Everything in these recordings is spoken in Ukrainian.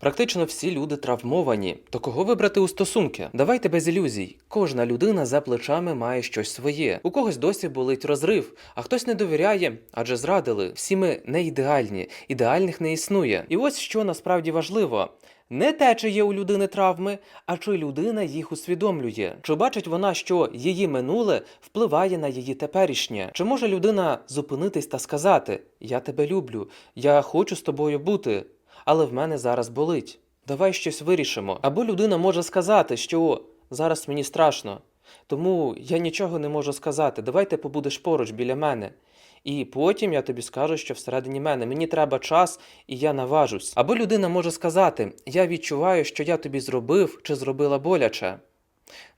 Практично всі люди травмовані. То кого вибрати у стосунки? Давайте без ілюзій. Кожна людина за плечами має щось своє. У когось досі болить розрив, а хтось не довіряє, адже зрадили. Всі ми не ідеальні, ідеальних не існує. І ось що насправді важливо. Не те, чи є у людини травми, а чи людина їх усвідомлює. Чи бачить вона, що її минуле впливає на її теперішнє? Чи може людина зупинитись та сказати: Я тебе люблю, я хочу з тобою бути, але в мене зараз болить. Давай щось вирішимо. Або людина може сказати, що зараз мені страшно, тому я нічого не можу сказати. Давай ти побудеш поруч біля мене. І потім я тобі скажу, що всередині мене мені треба час, і я наважусь. Або людина може сказати: Я відчуваю, що я тобі зробив чи зробила боляче.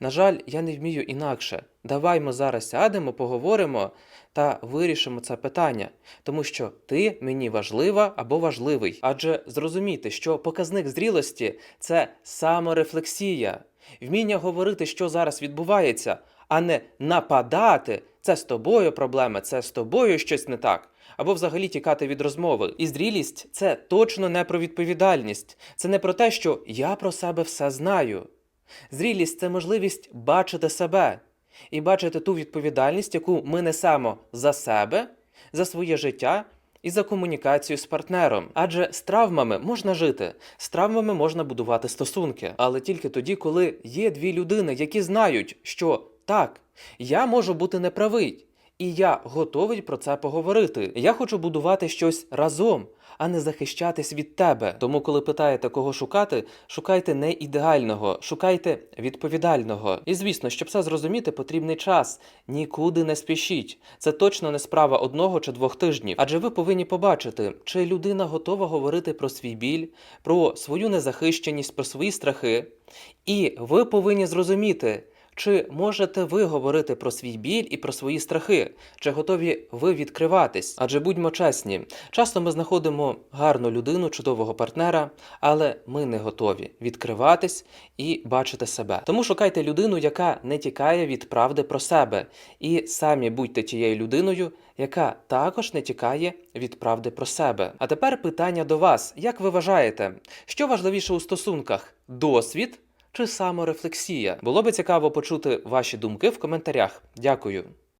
На жаль, я не вмію інакше. Давай ми зараз сядемо, поговоримо та вирішимо це питання, тому що ти мені важлива або важливий. Адже зрозуміти, що показник зрілості це саморефлексія, вміння говорити, що зараз відбувається, а не нападати. Це з тобою проблема, це з тобою щось не так. Або взагалі тікати від розмови. І зрілість це точно не про відповідальність. Це не про те, що я про себе все знаю. Зрілість це можливість бачити себе і бачити ту відповідальність, яку ми несемо за себе, за своє життя і за комунікацію з партнером. Адже з травмами можна жити, з травмами можна будувати стосунки, але тільки тоді, коли є дві людини, які знають, що так, я можу бути неправий. І я готовий про це поговорити. Я хочу будувати щось разом, а не захищатись від тебе. Тому, коли питаєте, кого шукати, шукайте не ідеального, шукайте відповідального. І звісно, щоб все зрозуміти, потрібний час. Нікуди не спішіть. Це точно не справа одного чи двох тижнів. Адже ви повинні побачити, чи людина готова говорити про свій біль, про свою незахищеність, про свої страхи. І ви повинні зрозуміти. Чи можете ви говорити про свій біль і про свої страхи? Чи готові ви відкриватись? Адже будьмо чесні, часто ми знаходимо гарну людину, чудового партнера, але ми не готові відкриватись і бачити себе. Тому шукайте людину, яка не тікає від правди про себе, і самі будьте тією людиною, яка також не тікає від правди про себе. А тепер питання до вас: як ви вважаєте, що важливіше у стосунках досвід? Чи саморефлексія? Було би цікаво почути ваші думки в коментарях. Дякую.